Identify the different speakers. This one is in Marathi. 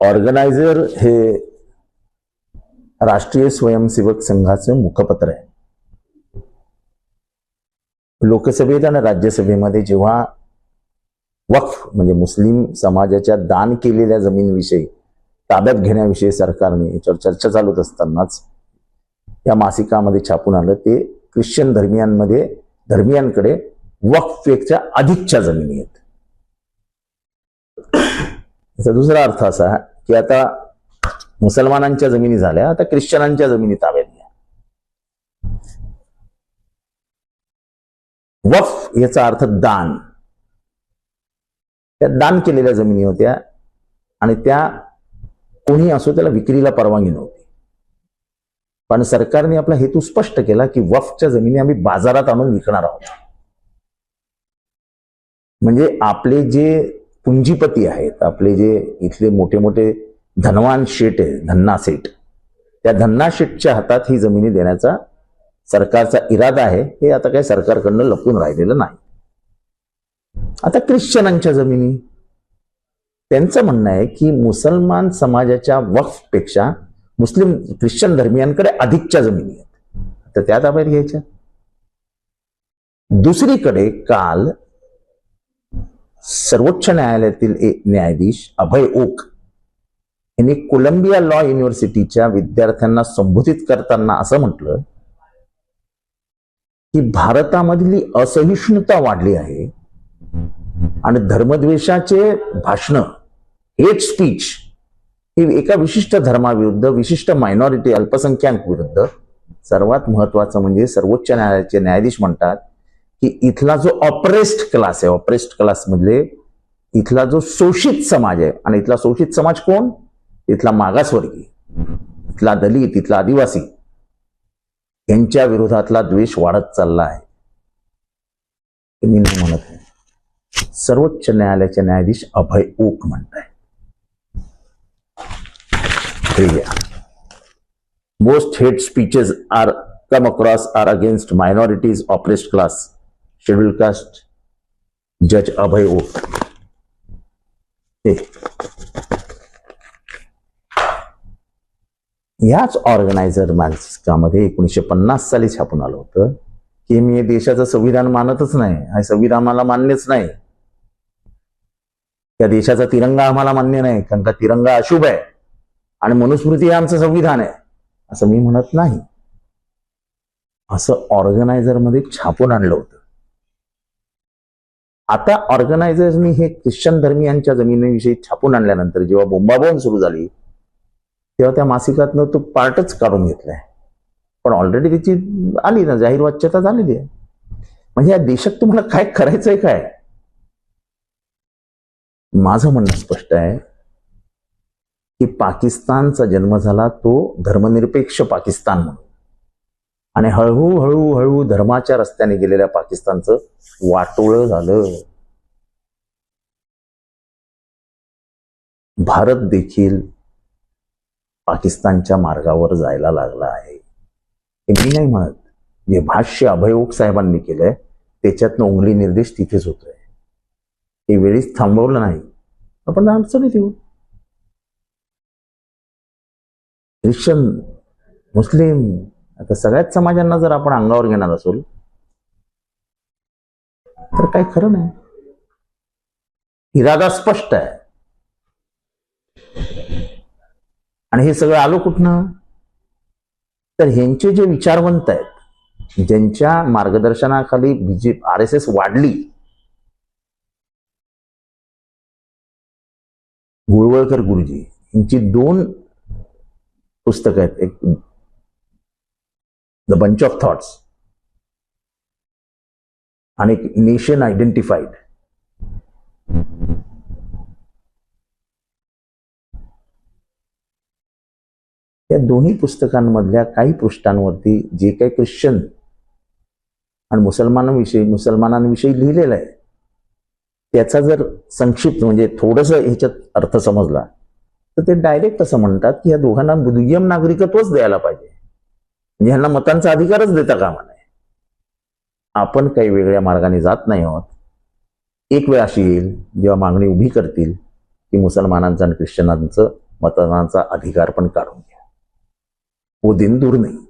Speaker 1: ऑर्गनायझर हे राष्ट्रीय स्वयंसेवक संघाचं मुखपत्र आहे. लोकसभेत आणि राज्यसभेमध्ये जेव्हा वक्फ म्हणजे मुस्लिम समाजाच्या दान केलेल्या जमिनीविषयी ताब्यात घेण्याविषयी सरकारने याच्यावर चर्चा चालूत असतानाच या मासिकामध्ये छापून आलं ते ख्रिश्चन धर्मियांमध्ये धर्मियांकडे वक्फेच्या अधिकच्या जमिनी आहेत. याचा दुसरा अर्थ असा की आता मुसलमानांच्या जमिनी झाल्या आता ख्रिश्चनांच्या जमिनी ताब्यात घ्या वफ याचा अर्थ दान. त्या दान केलेल्या जमिनी होत्या आणि त्या कोणी असो त्याला विक्रीला परवानगी नव्हती. पण सरकारने आपला हेतू स्पष्ट केला की वफच्या जमिनी आम्ही बाजारात आणून विकणार आहोत. म्हणजे आपले जे पुंजीपती आहेत. आपले जे इथले मोठे मोठे धनवान शेट आहे धन्ना सेठ त्या धन्ना शेटच्या हातात ही जमिनी देण्याचा सरकारचा इरादा आहे. हे आता काही सरकारकडनं लपून राहिलेलं नाही. आता ख्रिश्चनांच्या जमिनी. त्यांचं म्हणणं आहे की मुसलमान समाजाच्या वक्फपेक्षा मुस्लिम ख्रिश्चन धर्मियांकडे अधिकच्या जमिनी आहेत. तर त्या ताब्यात घ्यायच्या. दुसरीकडे काल सर्वोच्च न्यायालयातील एक न्यायाधीश अभय ओक यांनी कोलंबिया लॉ युनिव्हर्सिटीच्या विद्यार्थ्यांना संबोधित करताना असं म्हटलं की भारतामधली असहिष्णुता वाढली आहे आणि धर्मद्वेषाचे भाषण हेट स्पीच हे एका विशिष्ट धर्माविरुद्ध विशिष्ट मायनॉरिटी अल्पसंख्याक विरुद्ध सर्वात महत्वाचं म्हणजे सर्वोच्च न्यायालयाचे न्यायाधीश म्हणतात. की इथला जो ऑपरेस्ट क्लास आहे ऑपरेस्ट क्लास मधले इथला जो शोषित समाज आहे आणि इथला शोषित समाज कोण? इथला मागासवर्गीय इथला दलित इथला आदिवासी. यांच्या विरोधातला द्वेष वाढत चालला आहे. मी नाही म्हणत आहे. सर्वोच्च न्यायालयाचे न्यायाधीश अभय ओक म्हणताय most hate speeches are come across are against minorities oppressed class schedule caste जज अभय ओक याच ऑर्गनायझर मानसिकामध्ये एकोणीसशे पन्नास साली छापून आलं होतं. की मी देशाचं संविधान मानतच नाही आणि संविधान आम्हाला मान्यच नाही. त्या देशाचा तिरंगा आम्हाला मान्य नाही कारण का तिरंगा अशुभ आहे आणि मनुस्मृती हे आमचं संविधान आहे असं मी म्हणत नाही. असं ऑर्गनायझरमध्ये छापून आणलं होतं. आता ऑर्गनायझर्सनी हे ख्रिश्चन धर्मियांच्या जमिनीविषयी छापून आणल्यानंतर जेव्हा बोंबाबोंब सुरू झाली तेव्हा त्या मासिकातनं तो पार्टच काढून घेतलाय. पण ऑलरेडी त्याची आली ना जाहीर वाच्यता झालेली आहे. म्हणजे या देशात तुम्हाला काय करायचंय काय? माझं म्हणणं स्पष्ट आहे की पाकिस्तानचा जन्म झाला तो धर्मनिरपेक्ष पाकिस्तान म्हणून. आणि हळूहळू हळू धर्माच्या रस्त्याने गेलेल्या पाकिस्तानचं वाटोळं झालं. भारत देखील पाकिस्तानच्या मार्गावर जायला लागला आहे. हे मी नाही म्हणत. जे भाष्य अभयोग साहेबांनी केलंय त्याच्यातनं उंगली निर्देश तिथेच होतोय. ते वेळीच थांबवलं नाही. आपण अडचणीत येऊ ख्रिश्चन मुस्लिम आता सगळ्याच समाजांना जर आपण अंगावर घेणार असू तर काय खरं नाही. इरादा स्पष्ट आहे. आणि हे सगळं आलो कुठनं? तर ह्यांचे जे विचारवंत आहेत ज्यांच्या मार्गदर्शनाखाली बीजे आर एस एस वाढली गुळवळकर गुरुजी यांची दोन पुस्तकं आहेत. एक द बंच ऑफ थॉट्स आणि नेशन आयडेंटिफाईड या दोन्ही पुस्तकांमधल्या काही पृष्ठांवरती जे काही ख्रिश्चन आणि मुसलमानांविषयी मुसलमानांविषयी लिहिलेलं आहे त्याचा जर संक्षिप्त म्हणजे थोडस ह्याच्यात अर्थ समजला तर ते डायरेक्ट असं म्हणतात की या दोघांना दुय्यम नागरिकत्वच द्यायला पाहिजे. ह्यांना मतांचा अधिकारच देता कामा नये. आपण काही वेगळ्या मार्गाने जात नाही आहोत. एक वेळ अशी येईल जेव्हा मागणी उभी करतील की मुसलमानांचं आणि ख्रिश्चनांचं मतदानाचा अधिकार पण काढून घ्या. वो दिन दूर नाही.